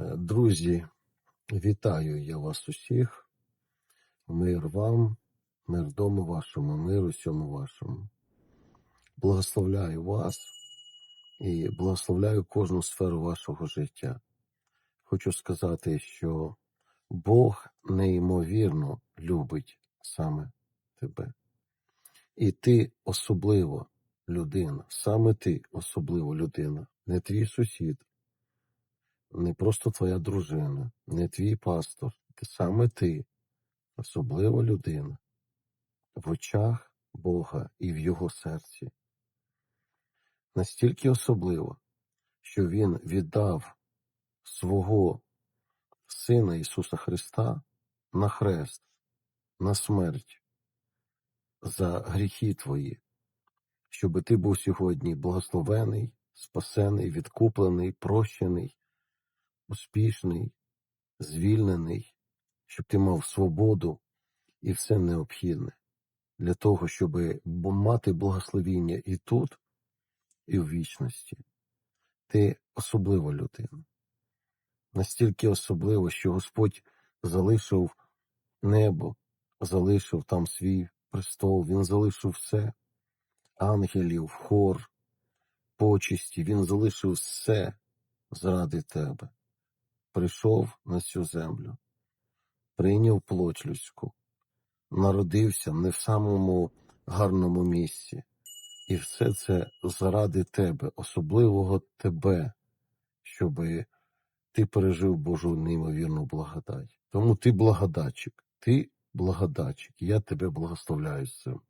Друзі, вітаю я вас усіх. Мир вам, мир дому вашому, мир усьому вашому. Благословляю вас і благословляю кожну сферу вашого життя. Хочу сказати, що Бог неймовірно любить саме тебе. І ти особливо людина, саме ти особливо людина, не твій сусід, не просто твоя дружина, не твій пастор, саме ти, особлива людина в очах Бога і в Його серці. Настільки особливо, що Він віддав свого Сина Ісуса Христа на хрест, на смерть за гріхи твої, щоб ти був сьогодні благословений, спасений, відкуплений, прощений, успішний, звільнений, щоб ти мав свободу і все необхідне для того, щоб мати благословіння і тут, і в вічності. Ти особлива людина. Настільки особливо, що Господь залишив небо, залишив там свій престол, Він залишив все, ангелів, хор, почесті, Він залишив все заради тебе. Прийшов на цю землю, прийняв плоть людську, народився не в самому гарному місці. І все це заради тебе, особливого тебе, щоби ти пережив Божу неймовірну благодать. Тому ти благодатчик, ти благодатчик. Я тебе благословляю з цим.